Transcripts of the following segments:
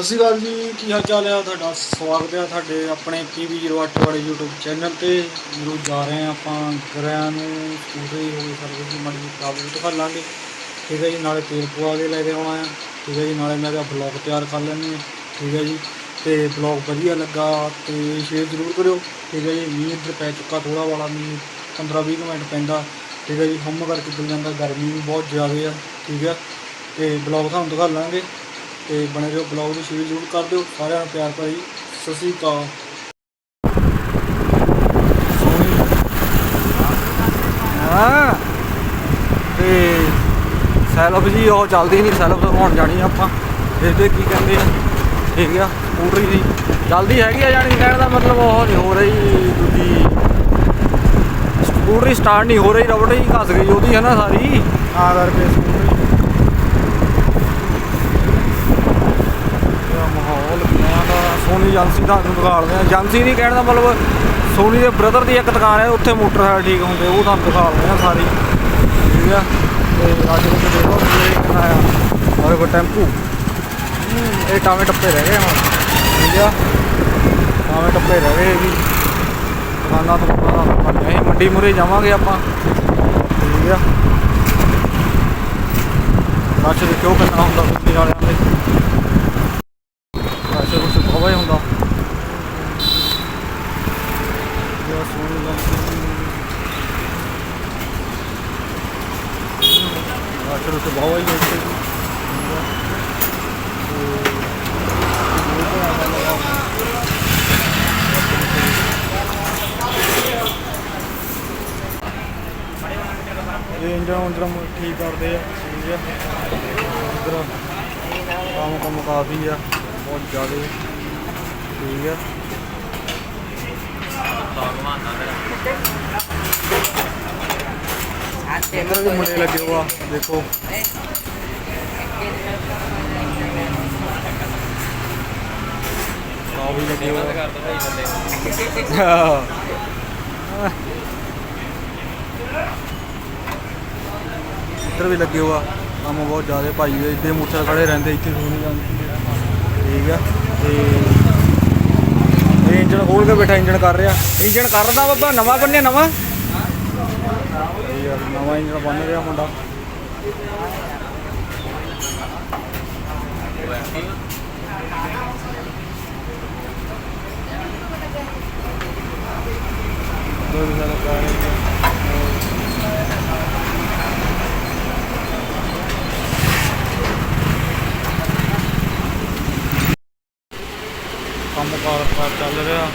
ਸਤਿ ਸ਼੍ਰੀ ਅਕਾਲ ਜੀ, ਕੀ ਹਾਲ ਚਾਲ ਹੈ ਤੁਹਾਡਾ ਸਵਾਗਤ ਹੈ ਤੁਹਾਡੇ ਆਪਣੇ PV08 ਵਾਲੇ YouTube ਚੈਨਲ ਤੇ। ਜਦੋਂ ਜਾ ਰਹੇ ਹਾਂ ਆਪਾਂ ਗਰਿਆਂ ਨੂੰ ਸਕੂਟਰੀ ਹੋ ਗਈ ਸਰਵਿਸ ਦੀ ਮਾੜੀ ਪ੍ਰੋਬਲਮ ਦਿਖਾ ਲਾਂਗੇ। ਠੀਕ ਹੈ ਜੀ, ਨਾਲੇ ਤੇਲ ਪਵਾ ਕੇ ਲੈ ਕੇ ਆਉਣਾ ਹੈ ਠੀਕ ਹੈ ਜੀ, ਨਾਲੇ ਮੈਂ ਕਿਹਾ ਬਲੌਗ ਤਿਆਰ ਕਰ ਲੈਂਦੇ ਹਾਂ ਠੀਕ ਹੈ ਜੀ, ਤੇ ਬਲੌਗ ਵਧੀਆ ਲੱਗਾ ਤੇ ਸ਼ੇਅਰ ਜ਼ਰੂਰ ਕਰਿਓ। ਠੀਕ ਹੈ ਜੀ, ਮੀਂਹ ਇੱਧਰ ਪੈ ਚੁੱਕਾ ਥੋੜਾ ਵਾਲਾ, ਮੀਂਹ 15-20 ਮਿੰਟ ਪੈਂਦਾ। ਠੀਕ ਹੈ ਜੀ, ਹੰਮ ਕਰਕੇ ਚੱਲ ਜਾਂਦਾ, ਗਰਮੀ ਵੀ ਬਹੁਤ ਜ਼ਿਆਦਾ ਆ। ਠੀਕ ਹੈ ਤੇ ਬਲੌਗ ਤੁਹਾਨੂੰ ਦਿਖਾ ਲਾਂਗੇ। ਤੇ ਬਣੇ ਰਹੋ ਬਲੌਗ ਨੂੰ ਸ਼ੇਅਰ ਜ਼ਰੂਰ ਕਰ ਦਿਓ। ਸਾਰਿਆਂ ਨੂੰ ਪਿਆਰ ਭਰੀ ਸਤਿ ਸ਼੍ਰੀ ਅਕਾਲ। ਹਾਂ। ਤੇ ਸੈਲਫ ਜੀ ਉਹ ਚੱਲਦੀ ਨਹੀਂ ਸੈਲਫ ਦਿਖਾਉਣ ਜਾਣੀ ਆ ਆਪਾਂ। ਇਹਦੇ ਕੀ ਕਹਿੰਦੇ ਆ? ਠੀਕ ਆ ਸਕੂਟਰੀ ਦੀ। ਚੱਲਦੀ ਹੈਗੀ ਆ ਜਾਣੀ ਕਹਿਣ ਦਾ ਮਤਲਬ ਉਹ ਨਹੀਂ ਹੋ ਰਹੀ ਦੂਜੀ। ਸਕੂਟਰੀ ਸਟਾਰਟ ਨਹੀਂ ਹੋ ਰਹੀ ਰਬੜ ਹੀ ਘਸ ਗਈ ਉਹਦੀ ਹੈ ਨਾ ਸਾਰੀ? ਤਾਂ ਕਰਕੇ ਸਕੂਟਰੀ ਇਹ ਮਾਹੌਲ ਕਿੰਨਾ ਦਾ ਸੋਨੀ ਏਜੰਸੀ ਦਾ ਤੁਹਾਨੂੰ ਦਿਖਾਉਂਦੇ ਆ ਏਜੰਸੀ ਨਹੀਂ ਕਹਿਣ ਦਾ ਮਤਲਬ ਸੋਨੀ ਦੇ ਬ੍ਰਦਰ ਦੀ ਇੱਕ ਦੁਕਾਨ ਹੈ, ਉੱਥੇ ਮੋਟਰਸਾਈਕਲ ਠੀਕ ਹੁੰਦੇ, ਉਹ ਤੁਹਾਨੂੰ ਦਿਖਾਉਂਦੇ ਆ ਸਾਰੀ। ਠੀਕ ਆ? ਤੇ ਅੱਜ ਨੂੰ ਦੇਖੋ ਇਹ ਕਿੰਨਾ ਆ ਔਰ ਕੋ ਟੈਂਪੂ। ਇਹ ਟਾਵੇਂ ਟੱਪੇ ਰਹਿ ਗਏ ਹੁਣ। ਠੀਕ ਆ? ਟਾਵੇਂ ਟੱਪੇ ਰਹਿ ਗਏ ਵੀ। ਦੁਕਾਨਾਂ ਤੋਂ ਪਤਾ ਨਹੀਂ ਮੰਡੀ ਮੁਰੇ ਜਾਵਾਂਗੇ ਆਪਾਂ। ਠੀਕ ਆ? ਰਸ਼ ਦੇਖਿਓ ਕਿੰਨਾ ਹੁੰਦਾ ਮੰਡੀ ਵਾਲਿਆਂ ਦੇ ਰਸ਼ ਕੁਛ ਬਹੁਤ ਹੀ ਹੁੰਦਾ ਜਿਹੜਾ ਸੋਹਣੀ ਲੱਗਦੀ ਰਸ਼ ਬਹੁਤ ਇੱਥੇ ਵੀ। ਠੀਕ ਇਹ ਇੰਜਨ ਉਂਜਨ ਠੀਕ ਕਰਦੇ ਆ, ਠੀਕ ਆ ਇਧਰ ਕੰਮ ਕੰਮ ਕਾਫੀ ਆ, ਬਹੁਤ ਜ਼ਿਆਦਾ ਠੀਕ ਆ ਇੱਧਰ ਵੀ ਮੁੰਡੇ ਲੱਗੇ ਹੋਆ। ਦੇਖੋ ਆ ਵੀ ਲੱਗੇ ਹੋਆ ਇੱਧਰ ਵੀ ਲੱਗੇ ਹੋਆ ਕੰਮ ਬਹੁਤ ਜ਼ਿਆਦਾ ਭਾਈ ਦੇ ਇੱਦੇ ਮੋਟਰਸਾਈਕਲ ਖੜੇ ਰਹਿੰਦੇ, ਇੱਥੇ ਸੋਣੀ ਜਾਂਦੀ ਠੀਕ ਆ, ਤੇ ਇੰਜਨ ਖੋਲ ਕੇ ਬੈਠਾ ਇੰਜਨ ਕਰ ਰਿਹਾ। ਇੰਜਨ ਕਰਦਾ ਬਾਬਾ ਨਵਾਂ ਬੰਨਿਆ ਨਵਾਂ? ਯਾਰ ਨਵਾਂ ਇੰਜਨ ਬੰਨ ਰਿਹਾ ਮੁੰਡਾ। ਦੋ ਕੰਮ ਕਾਰ ਕਾਰ ਚੱਲ ਰਿਹਾ।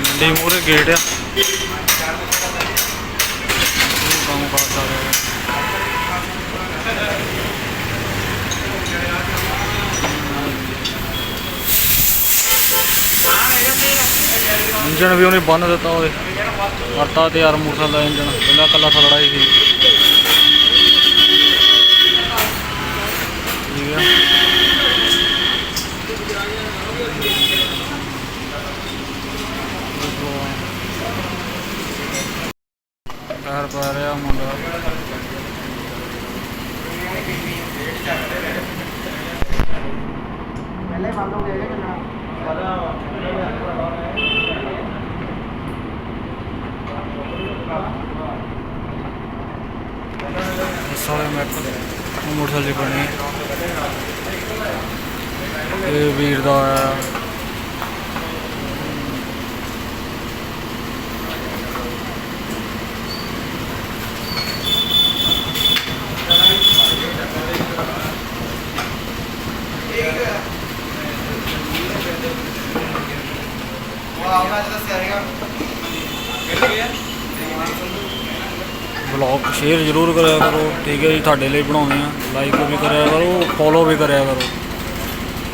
ਮੰਡੀ ਮੂਰੇ ਗੇਟ ਆ। ਉਹ ਕੰਮ ਕਾਰ ਚੱਲ ਰਿਹਾ। ਇੰਜਨ ਵੀ ਉਹਨੇ ਬੰਨ ਦਿੱਤਾ ਉਹਦੇ। ਕਰਤਾ ਤੇ ਯਾਰ ਮੋਟਰਸਾਈਕਲ ਦਾ ਇੰਜਨ ਪਹਿਲਾਂ ਕੱਲਾ ਥਲੜਾ ਹੀ ਸੀ। ਹੈ ਕਾਰ ਪਾ ਰਿਹਾ ਮੁੰਡਾ। ਪਹਿਲੇ ਬੰਦ ਹੋ ਗਿਆ ਚੱਲਣਾ ਇਸ ਵਾਲੇ ਮੈਕ ਮੋਟਰਸਾਈਕਲ ਦੀ ਇਹ ਵੀਰ ਦਾ ਆ ਵਾਹ ਉਹਨਾਂ ਚ ਦੱਸਿਆ ਹੈਗਾ ਬਲੌਗ ਸ਼ੇਅਰ ਜ਼ਰੂਰ ਕਰਿਆ ਕਰੋ, ਠੀਕ ਹੈ ਜੀ, ਤੁਹਾਡੇ ਲਈ ਬਣਾਉਂਦੇ ਆ ਲਾਈਕ ਵੀ ਕਰਿਆ ਕਰੋ ਫੋਲੋ ਵੀ ਕਰਿਆ ਕਰੋ।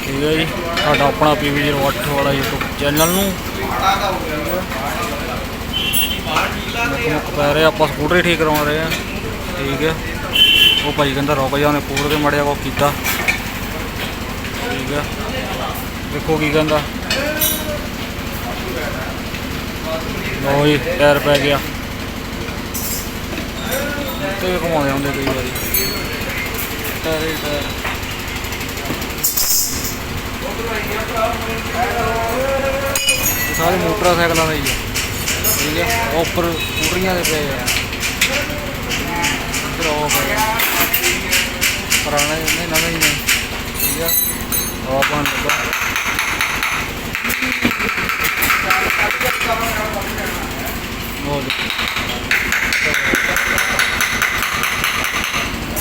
ਠੀਕ ਹੈ ਜੀ ਸਾਡਾ ਆਪਣਾ PV08 ਵਾਲਾ YouTube ਚੈਨਲ ਨੂੰ। ਆੜਾ ਪੈ ਰਹੇ ਆਪਾਂ ਸਕੂਟਰ ਹੀ ਠੀਕ ਕਰਵਾ ਰਹੇ ਆ। ਠੀਕ ਹੈ, ਉਹ ਭਾਈ ਕਹਿੰਦਾ ਰੁਕ ਜਾ, ਉਹਨੇ ਪੂਰ ਕੇ ਮੜਿਆ ਕੋ ਕੀਤਾ। ਠੀਕ ਹੈ, ਦੇਖੋ ਕੀ ਕਹਿੰਦਾ। ਲਓ ਜੀ ਟਾਇਰ ਪੈ ਗਿਆ। ਤੇ ਘੁਮਾਉਂਦੇ ਹੁੰਦੇ ਕਈ ਵਾਰੀ। ਟਾਇਰ ਟਾਇਰ ਸਾਰੇ ਮੋਟਰਸਾਈਕਲਾਂ ਦੇ ਹੀ ਆ। ਠੀਕ ਹੈ ਉਹ ਉੱਪਰ ਸਕੂਟਰੀਆਂ ਦੇ ਪਏ ਆ। ਇੱਧਰ ਉਹ ਪੁਰਾਣੇ ਨੇ, ਨਵੇਂ ਹੀ ਨੇ। ਠੀਕ ਆ? ਆਪਾਂ ਨੂੰ ਲੱਗਾ।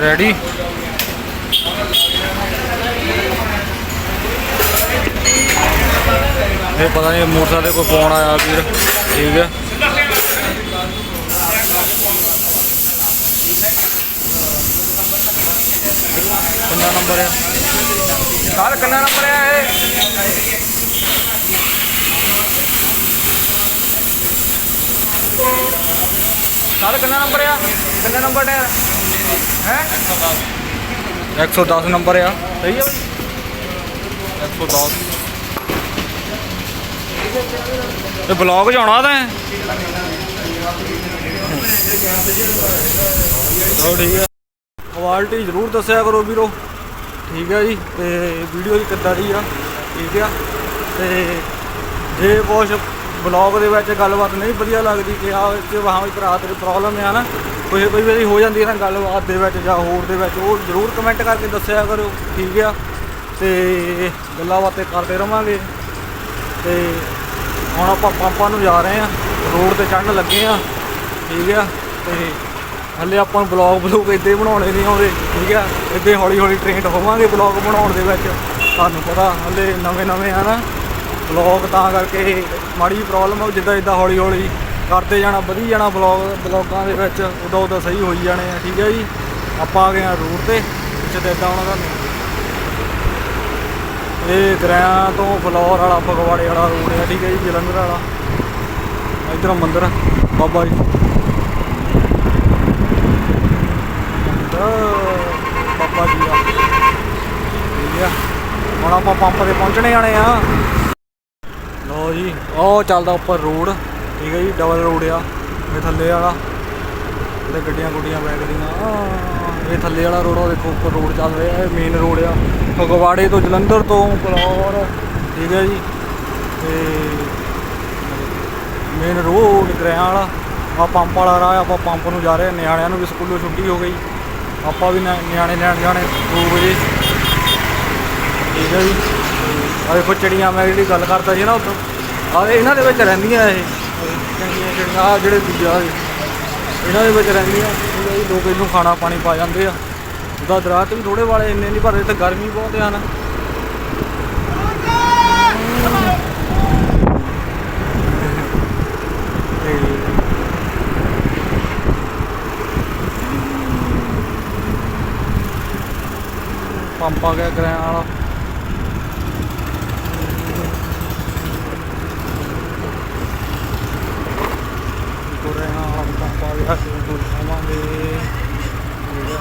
ਰੈਡੀ ਇਹ ਪਤਾ ਨਹੀਂ ਮੋਟਰਸਾਈਕਲ ਤੇ ਕੋਈ ਫੋਨ ਆਇਆ ਵੀਰ। ਠੀਕ ਹੈ। ਕਿੰਨਾ ਨੰਬਰ ਹੈ ਕਾਲ ਕਿੰਨਾ ਨੰਬਰ ਹੈ ਇਹ? ਕਾਲ ਕਿੰਨਾ ਨੰਬਰ ਆ? ਕਿੰਨਾ ਨੰਬਰ ਹੈ ਹੈ 110 ਨੰਬਰ ਆ। ਸਹੀ ਹੈ 110 ਇਹ ਬਲੌਗ ਆਉਣਾ ਤਾਂ ਠੀਕ ਹੈ ਕੁਆਲਿਟੀ ਜ਼ਰੂਰ ਦੱਸਿਆ ਕਰੋ ਵੀਰੋ। ਠੀਕ ਹੈ ਜੀ ਤੇ ਵੀਡੀਓ ਦੀ ਕਿੱਦਾਂ ਦੀ ਆ? ਠੀਕ ਆ। ਤੇ ਜੇ ਕੁਛ ਬਲੌਗ ਦੇ ਵਿੱਚ ਗੱਲਬਾਤ ਨਹੀਂ ਵਧੀਆ ਲੱਗਦੀ ਕਿ ਆ ਕਿ ਵਾਹਾਂ ਵੀ ਭਰਾ ਤੇਰੀ ਪ੍ਰੋਬਲਮ ਆ ਨਾ ਕੋਈ ਕੋਈ ਵਾਰੀ ਹੋ ਜਾਂਦੀ ਹੈ ਨਾ ਗੱਲਬਾਤ ਦੇ ਵਿੱਚ ਜਾਂ ਹੋਰ ਦੇ ਵਿੱਚ, ਉਹ ਜ਼ਰੂਰ ਕਮੈਂਟ ਕਰਕੇ ਦੱਸਿਆ ਕਰੋ, ਠੀਕ ਆ? ਤੇ ਗੱਲਾਂ ਬਾਤਾਂ ਕਰਦੇ ਰਵਾਂਗੇ। ਤੇ ਹੁਣ ਆਪਾਂ ਪੰਪਾਂ ਨੂੰ ਜਾ ਰਹੇ ਆ ਰੋਡ ਤੇ ਚੜਨ ਲੱਗੇ ਆ ਠੀਕ ਆ? ਤੇ ਹੱਲੇ ਆਪਾਂ ਨੂੰ ਬਲੌਗ ਬਲੂਗ ਇੱਦਾਂ ਹੀ ਬਣਾਉਣੇ ਨਹੀਂ ਆਉਂਦੇ, ਠੀਕ ਆ? ਇੱਦਾਂ ਹੌਲੀ ਹੌਲੀ ਟ੍ਰੇਨਡ ਹੋਵਾਂਗੇ ਬਲੌਗ ਬਣਾਉਣ ਦੇ ਵਿੱਚ, ਤੁਹਾਨੂੰ ਪਤਾ ਹੱਲੇ ਨਵੇਂ ਨਵੇਂ ਆ ਨਾ। ਬਲੌਗ ਤਾਂ ਕਰਕੇ ਮਾੜੀ ਪ੍ਰੋਬਲਮ ਆ ਜਿੱਦਾਂ ਇਦਾਂ ਹੌਲੀ ਹੌਲੀ ਕਰਦੇ ਜਾਣਾ, ਵਧੀ ਜਾਣਾ ਬਲੌਗ ਬਲੌਗਾਂ ਦੇ ਵਿੱਚ ਉਦੋਂ ਉਦੋਂ ਸਹੀ ਹੋਈ ਜਾਣੇ ਆ, ਠੀਕ ਹੈ ਜੀ? ਆਪਾਂ ਆ ਗਏ ਆ ਰੂਟ ਤੇ, ਪਿੱਛੇ ਤੇ ਇਦਾਂ ਆਉਣਾ ਤੁਹਾਨੂੰ। ਇਹ ਦਰਿਆ ਤੋਂ ਫਲੋਰ ਵਾਲਾ, ਫਗਵਾੜੇ ਵਾਲਾ ਰੋਡ ਹੈ ਠੀਕ ਹੈ ਜੀ, ਜਲੰਧਰ ਵਾਲਾ। ਇਧਰੋਂ ਮੰਦਿਰ, ਬਾਬਾ ਜੀ। ਮੰਦਿਰ ਬਾਬਾ ਜੀ ਦਾ। ਠੀਕ ਆ ਹੁਣ ਆਪਾਂ ਪੰਪ ਤੇ ਪਹੁੰਚਣੇ ਆਣੇ ਆ। ਲੋ ਜੀ, ਉਹ ਚੱਲਦਾ ਉੱਪਰ ਰੋਡ ਠੀਕ ਹੈ ਜੀ ਡਬਲ ਰੋਡ ਆ, ਇਹ ਥੱਲੇ ਵਾਲਾ। ਤੇ ਗੱਡੀਆਂ ਗੁੱਡੀਆਂ ਬੈਠਦੀਆਂ ਇਹ ਥੱਲੇ ਵਾਲਾ ਰੋਡ ਆ, ਦੇਖੋ, ਉੱਪਰ ਰੋਡ ਚੱਲ ਰਿਹਾ, ਇਹ ਮੇਨ ਰੋਡ ਆ। ਫਗਵਾੜੇ ਤੋਂ ਜਲੰਧਰ ਤੋਂ ਫਲੋਰ ਠੀਕ ਹੈ ਜੀ। ਤੇ ਮੇਨ ਰੋਡ ਗ੍ਰਾਂ ਵਾਲਾ ਆ ਪੰਪ ਵਾਲਾ ਰਾਹ ਆਪਾਂ ਪੰਪ ਨੂੰ ਜਾ ਰਹੇ ਹਾਂ। ਨਿਆਣਿਆਂ ਨੂੰ ਵੀ ਸਕੂਲੋਂ ਛੁੱਟੀ ਹੋ ਗਈ। ਆਪਾਂ ਵੀ ਨਿਆ- ਨਿਆਣੇ ਲੈਣ ਜਾਣੇ 2 ਵਜੇ। ਠੀਕ ਹੈ ਜੀ। ਆ ਦੇਖੋ, ਚਿੜੀਆਂ ਮੈਂ ਜਿਹੜੀ ਗੱਲ ਕਰਦਾ ਸੀ ਨਾ ਉਦੋਂ ਆ ਇਹਨਾਂ ਦੇ ਵਿੱਚ ਰਹਿੰਦੀਆਂ ਇਹ। ਆ ਜਿਹੜੇ ਦੂਜਾ ਇਹਨਾਂ ਦੇ ਵਿੱਚ ਰਹਿੰਦੀਆਂ ਠੀਕ ਲੋਕ ਇਹਨੂੰ ਖਾਣਾ ਪਾਣੀ ਪਾ ਜਾਂਦੇ ਆ। ਉਹਦਾ ਦਰਾਤ ਵੀ ਥੋੜੇ ਵਾਲੇ, ਇੰਨੇ ਨਹੀਂ ਪਰ ਇੱਥੇ ਗਰਮੀ ਬਹੁਤ ਆ ਨਾ। ਪੰਪ ਆ ਗਿਆ ਗ੍ਰਾਂ ਵਾਲਾ ਕੋਰੇ ਹਾਂ ਪੰਪ ਆ ਗਿਆ ਤੇ ਦੂਰ ਆਵਾਂਗੇ ਠੀਕ ਹੈ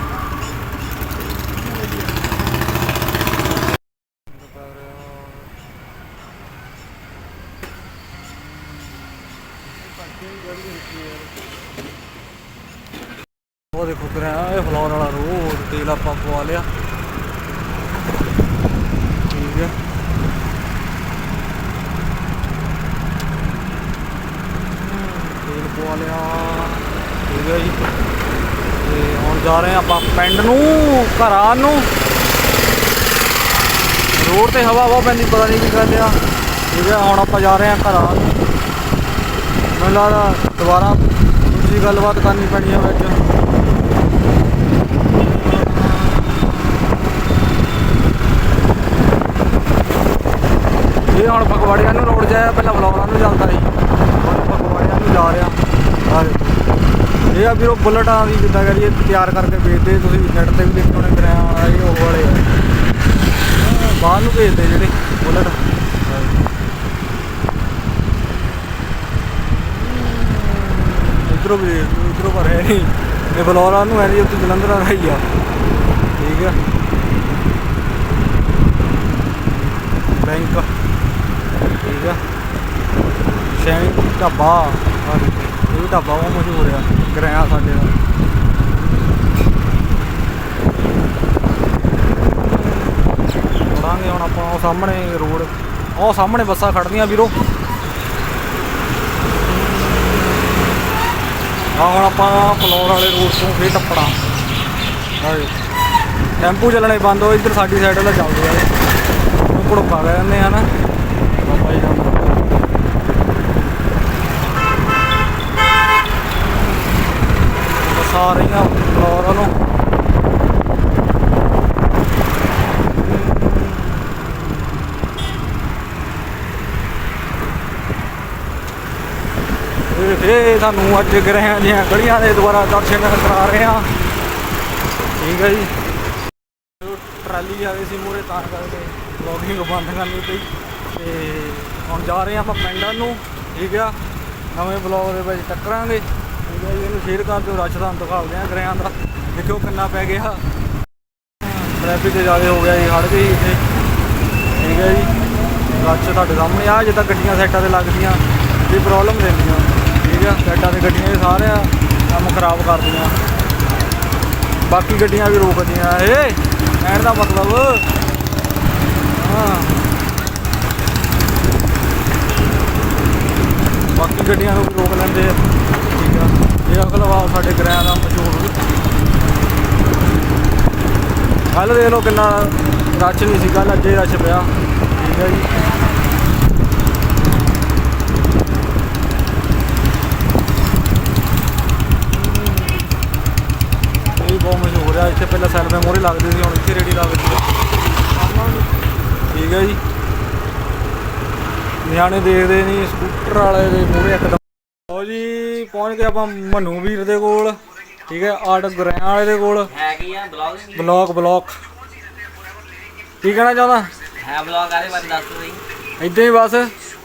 ਉਹ ਦੇਖੋ ਕਰਿਆ ਇਹ ਫਲੋਰ ਵਾਲਾ ਰੋਡ, ਤੇਲ ਆਪਾਂ ਪਵਾ ਲਿਆ। ਠੀਕ ਹੈ। ਤੇਲ ਪਵਾ ਲਿਆ। ਠੀਕ ਹੈ ਜੀ। ਤੇ ਹੁਣ ਜਾ ਰਹੇ ਆਪਾਂ ਪਿੰਡ ਨੂੰ, ਘਰਾਂ ਨੂੰ। ਰੋਡ ਤੇ ਹਵਾ ਬਹੁਤ ਪੈਂਦੀ, ਪਤਾ ਨਹੀਂ ਕੀ ਗੱਲ ਆ। ਠੀਕ ਹੈ, ਹੁਣ ਆਪਾਂ ਜਾ ਰਹੇ ਹਾਂ ਘਰਾਂ ਨੂੰ। ਮੈਨੂੰ ਲੱਗਦਾ ਦੁਬਾਰਾ ਦੂਜੀ ਗੱਲਬਾਤ ਕਰਨੀ ਪੈਣੀ ਹੈ ਵਿੱਚ। ਇਹ ਹੁਣ ਫਗਵਾੜਿਆਂ ਨੂੰ ਰੋਡ ਜਾਇਆ, ਪਹਿਲਾਂ ਫਲੋਰਾਂ ਨੂੰ ਜਾਂਦਾ ਸੀ। ਹੁਣ ਫਗਵਾੜਿਆਂ ਨੂੰ ਜਾ ਰਿਹਾ। ਇਹ ਆ ਵੀਰੋ ਬੁਲਟਾਂ ਵੀ ਜਿੱਦਾਂ ਕਰੀਏ ਤਿਆਰ ਕਰਕੇ ਵੇਚਦੇ ਤੁਸੀਂ ਨੈਟ ਤੇ ਵੀ ਦੇਖੇ ਹੋਣੇ ਕਰਿਆ ਆ ਇਹ ਉਹ ਵਾਲੇ ਆ। ਬਾਹਰ ਨੂੰ ਭੇਜਦੇ ਜਿਹੜੇ ਬੁਲਟ। ਇਧਰੋਂ ਵੀ ਪਰ ਹੈ ਨਹੀਂ। ਇਹ ਬਲੌਰਾ ਨੂੰ ਹੈ ਨਹੀਂ ਉੱਥੇ ਜਲੰਧਰ ਆ ਰਹੀ ਆ। ਠੀਕ ਆ। ਬੈਂਕ। ਠੀਕ ਆ। ਸ਼ੈਨ ਢਾਬਾ ਇਹ ਢਾਬਾ ਉਹ ਮਸ਼ਹੂਰ ਆ। ਗ੍ਰਿਆ ਸਾਡੇ ਦਾ ਮੁੜਾਂਗੇ ਹੁਣ ਆਪਾਂ, ਉਹ ਸਾਹਮਣੇ ਰੋਡ। ਉਹ ਸਾਹਮਣੇ ਬੱਸਾਂ ਖੜਦੀਆਂ ਵੀਰੋ। ਹਾਂ, ਹੁਣ ਆਪਾਂ ਫਲੋਰ ਵਾਲੇ ਰੋਡ ਤੋਂ ਫੇਰ ਟੱਪਣਾ। ਹਾਂਜੀ। ਟੈਂਪੂ ਚੱਲਣੇ ਬੰਦ ਹੋ, ਇੱਧਰ ਸਾਡੀ ਸਾਈਡ ਵਾਲਾ ਚੱਲਦੇ ਆ। ਇਹ ਘੜੋਕਾ ਕਹਿ ਦਿੰਦੇ ਆ ਨਾ। ਬਾਬਾ ਜੀ ਦਾ ਬੱਸਾਂ ਆ ਰਹੀਆਂ ਫਲੋਰ ਇਹ ਸਾਨੂੰ ਅੱਜ ਗ੍ਰਹਿਆਂ ਦੀਆਂ ਗਲੀਆਂ ਦੇ ਦੁਆਰਾ ਦਰਸ਼ਨ ਕਰਾ ਰਹੇ ਆ ਠੀਕ ਹੈ ਜੀ। ਟਰਾਲੀ ਆ ਗਈ ਸੀ ਮੂਰੇ ਤਾਰ ਕਰਕੇ ਵਲੌਗਿੰਗ ਬੰਦ ਕਰਨੀ ਪਈ। ਤੇ ਹੁਣ ਜਾ ਰਹੇ ਆ ਆਪਾਂ ਪਿੰਡਾਂ ਨੂੰ। ਠੀਕ ਆ। ਨਵੇਂ ਬਲੌਗ ਦੇ ਵਿੱਚ ਟੱਕਰਾਂਗੇ। ਠੀਕ ਹੈ ਜੀ, ਇਹਨੂੰ ਸ਼ੇਅਰ ਕਰ ਦਿਓ। ਰਸ਼ ਦਾ ਦਿਖਾਉਂਦੇ ਆ ਗ੍ਰਹਿਆਂ ਦਾ। ਦੇਖਿਓ ਕਿੰਨਾ ਪੈ ਗਿਆ। ਟ੍ਰੈਫਿਕ ਜ਼ਿਆਦਾ ਹੋ ਗਿਆ ਜੀ ਹੜ ਗਈ ਇੱਥੇ। ਠੀਕ ਹੈ ਜੀ। ਰਸ਼ ਤੁਹਾਡੇ ਸਾਹਮਣੇ ਆ, ਜਿੱਦਾਂ ਗੱਡੀਆਂ ਸਾਈਡਾਂ ਤੇ ਲੱਗਦੀਆਂ ਇਹ ਪ੍ਰੋਬਲਮ ਦਿੰਦੀਆਂ ਠੀਕ ਆ ਸਾਈਡਾਂ ਤੇ ਗੱਡੀਆਂ ਇਹ ਸਾਰਿਆਂ ਕੰਮ ਖਰਾਬ ਕਰਦੀਆਂ ਬਾਕੀ ਗੱਡੀਆਂ ਵੀ ਰੋਕਦੀਆਂ ਏ ਕਹਿਣ ਦਾ ਮਤਲਬ। ਹਾਂ। ਬਾਕੀ ਗੱਡੀਆਂ ਨੂੰ ਵੀ ਰੋਕ ਲੈਂਦੇ ਆ। ਠੀਕ ਆ। ਇਹ ਅਗਲਵਾ ਸਾਡੇ ਗ੍ਰਹਿ ਦਾ ਮਸ਼ਹੂਰ। ਕੱਲ ਦੇਖ ਲਓ ਕਿੰਨਾ ਰਸ਼ ਨਹੀਂ ਸੀ। ਕੱਲ ਹੀ ਰਸ਼ ਪਿਆ। ਠੀਕ ਹੈ ਜੀ ਇਹ ਵੀ ਆ ਇੱਥੇ ਪਹਿਲਾਂ ਸੈਲਫੇ ਮੋਰੇ ਲੱਗਦੇ ਸੀ ਹੁਣ ਇੱਥੇ ਰੇੜੀ ਲੱਗਦੀ ਆ। ਠੀਕ ਹੈ ਜੀ। ਨਿਆਣੇ ਦੇਖਦੇ ਨਹੀਂ ਸਕੂਟਰ ਵਾਲੇ ਦੇ ਮੂਹਰੇ ਇੱਕਦਮ ਲਓ ਜੀ ਪਹੁੰਚ ਗਏ ਆਪਾਂ ਮਨੂ ਵੀਰ ਦੇ ਕੋਲ। ਠੀਕ ਹੈ ਆਰਟ ਗ੍ਰਹਿਆਂ ਵਾਲੇ ਦੇ ਕੋਲ। ਹੈ ਕੀ ਆ ਬਲੌਗ ਬਲੌਕ। ਕੀ ਕਹਿਣਾ ਚਾਹੁੰਦਾ? ਹੈ ਬਲੌਗ ਆਦੇ ਬਾਰੇ ਦੱਸ ਦੋ ਜੀ। ਇਦਾਂ ਹੀ ਬਸ।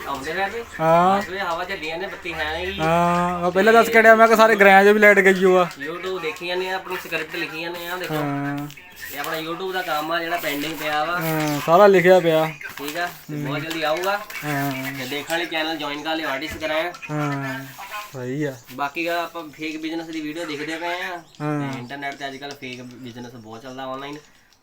ਆਉਂਦੇ ਰਹੇ ਹਾਂ। ਬਸ ਵੀ ਹਵਾ ਚੱਲੀਆਂ ਨੇ ਬੱਤੀ ਹੈ ਨਹੀਂ ਹਾਂ ਮੈਂ ਪਹਿਲਾਂ ਦੱਸ ਕੇ ਡਿਆ ਮੈਂ ਕਿ ਸਾਰੇ 'ਚ ਵੀ ਲਾਈਟ ਗਈ ਹੋ ਆ YouTube ਦੇਖੀਆਂ ਨੇ ਆਪਣੀ ਸਕ੍ਰਿਪਟ ਲਿਖੀਆਂ ਨੇ ਆ ਦੇਖੋ। ਹਾਂ। ਇਹ ਆਪਣਾ YouTube ਦਾ ਕੰਮ ਆ ਜਿਹੜਾ ਪੈਂਡਿੰਗ ਪਿਆ ਵਾ। ਹਾਂ, ਸਾਰਾ ਲਿਖਿਆ ਪਿਆ। ਠੀਕ ਆ ਤੇ ਬਹੁਤ ਜਲਦੀ ਆਊਗਾ। ਹਾਂ। ਤੇ ਦੇਖਣ ਵਾਲੇ ਚੈਨਲ ਜੁਆਇਨ ਕਰ ਲਿਓ ਆਰਟਿਸਟ ਕਰਾਇਆ ਹਾਂ ਸਹੀ ਆ। ਬਾਕੀ ਆ ਆਪਾਂ ਫੇਕ ਬਿਜ਼ਨਸ ਦੀ ਵੀਡੀਓ ਦੇਖਦੇ ਪਏ ਆ। ਹਾਂ। ਇੰਟਰਨੈਟ ਤੇ ਅੱਜ ਕੱਲ ਫੇਕ ਬਿਜ਼ਨਸ ਬਹੁਤ ਚੱਲਦਾ ਆਨਲਾਈਨ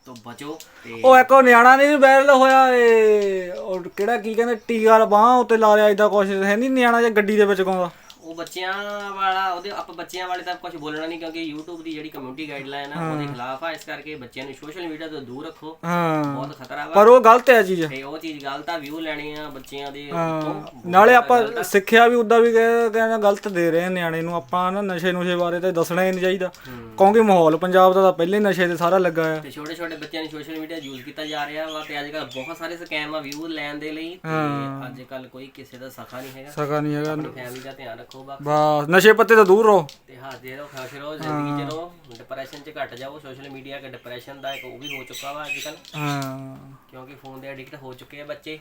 ਤੋਂ ਬਚੋ ਤੇ ਉਹ ਇੱਕੋ ਉਹ ਨਿਆਣਾ ਨਹੀਂ ਵਾਇਰਲ ਹੋਇਆ ਏ। ਉਹ ਕਿਹੜਾ ਕੀ ਕਹਿੰਦੇ, ਟੀਕਾ ਵਾਲਾ ਬਾਹ ਉੱਤੇ ਲਾ ਲਿਆ ਇਦਾਂ ਕੁਛ ਹੈ ਨਹੀਂ ਨਿਆਣਾ ਜਿਹਾ ਗੱਡੀ ਦੇ ਵਿੱਚ ਗਾਉਂਦਾ ਉਹ ਬੱਚਿਆਂ ਵਾਲਾ ਉਹਦੇ ਆਪਾਂ ਬੱਚਿਆਂ ਵਾਲੇ ਤਾਂ ਕੁਝ ਬੋਲਣਾ ਨਹੀਂ ਕਿਉਂਕਿ YouTube ਦੀ ਜਿਹੜੀ ਕਮਿਊਨਿਟੀ ਗਾਈਡਲਾਈਨ ਆ ਉਹਦੇ ਖਿਲਾਫ ਆ ਇਸ ਕਰਕੇ ਬੱਚਿਆਂ ਨੂੰ ਸੋਸ਼ਲ ਮੀਡੀਆ ਤੋਂ ਦੂਰ ਰੱਖੋ। ਹਾਂ। ਬਹੁਤ ਖਤਰਾ ਵਾ। ਪਰ ਉਹ ਗਲਤ ਹੈ ਚੀਜ਼ ਤੇ ਉਹ ਚੀਜ਼ ਗਲਤ ਆ ਵਿਊ ਲੈਣੇ ਆ ਬੱਚਿਆਂ ਦੇ ਉੱਤੋਂ। ਨਾਲੇ ਆਪਾਂ ਸਿੱਖਿਆ ਵੀ ਉਦਾਂ ਵੀ ਕਹਿ- ਕਹਿੰਦਾ ਗਲਤ ਦੇ ਰਹੇ ਆ ਨਿਆਣੇ ਨੂੰ। ਆਪਾਂ ਨਾ ਨਸ਼ੇ ਨੁਸ਼ੇ ਬਾਰੇ ਤਾਂ ਦੱਸਣਾ ਹੀ ਨਹੀਂ ਚਾਹੀਦਾ। ਕਿਉਂਕਿ ਮਾਹੌਲ ਪੰਜਾਬ ਦਾ ਤਾਂ ਪਹਿਲੇ ਨਸ਼ੇ ਤੇ ਸਾਰਾ ਲੱਗਾ ਆ। ਤੇ ਛੋਟੇ ਛੋਟੇ ਬੱਚਿਆਂ ਨੂੰ ਸੋਸ਼ਲ ਮੀਡੀਆ ਯੂਜ਼ ਕੀਤਾ ਜਾ ਰਿਹਾ ਵਾ ਤੇ ਅੱਜ ਕੱਲ ਬਹੁਤ ਸਾਰੇ ਸਕੈਮ ਆ ਵਿਊ ਲੈਣ ਦੇ ਲਈ। ਤੇ ਅੱਜ ਕੱਲ ਕੋਈ ਕਿਸੇ ਦਾ ਸਖਾ ਨਹੀਂ ਹੈਗਾ। ਸਕਾ ਨਹੀਂ ਹੈਗਾ। ਫੈਮਿਲੀ ਦਾ ਧਿਆਨ ਰੱਖੋ। ਬਸ ਬਸ ਨਸ਼ੇ ਪੱਤੇ ਤੋਂ ਦੂਰ ਰਹੋ। ਤੇ ਹੱਸਦੇ ਰਹੋ ਖੁਸ਼ ਰਹੋ ਜ਼ਿੰਦਗੀ 'ਚ ਰਹੋ ਡਿਪਰੈਸ਼ਨ 'ਚ ਘਟ ਜਾਓ ਸੋਸ਼ਲ ਮੀਡੀਆ ਕਿ ਡਿਪਰੈਸ਼ਨ ਦਾ ਇੱਕ ਉਹ ਵੀ ਹੋ ਚੁੱਕਾ ਵਾ ਅੱਜ ਕੱਲ ਹਾਂ। ਕਿਉਂਕਿ ਫੋਨ ਦੇ ਐਡਿਕਟ ਹੋ ਚੁੱਕੇ ਆ ਬੱਚੇ।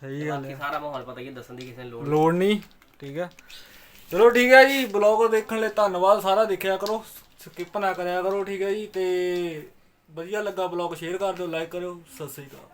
ਸਹੀ ਗੱਲ ਬਾਕੀ ਸਾਰਾ ਮਾਹੌਲ ਪਤਾ ਹੀ ਹੈ, ਦੱਸਣ ਦੀ ਕਿਸੇ ਨੂੰ ਲੋੜ ਲੋੜ ਨਹੀਂ ਠੀਕ ਹੈ। ਚਲੋ ਠੀਕ ਹੈ ਜੀ ਬਲੌਗ ਦੇਖਣ ਲਈ ਧੰਨਵਾਦ ਸਾਰਾ ਦੇਖਿਆ ਕਰੋ ਸਕਿਪ ਨਾ ਕਰਿਆ ਕਰੋ ਠੀਕ ਹੈ ਜੀ ਤੇ ਵਧੀਆ ਲੱਗਾ ਬਲੌਗ ਸ਼ੇਅਰ ਕਰ ਦਿਓ ਲਾਈਕ ਕਰਿਓ ਸਤਿ ਸ੍ਰੀ ਅਕਾਲ।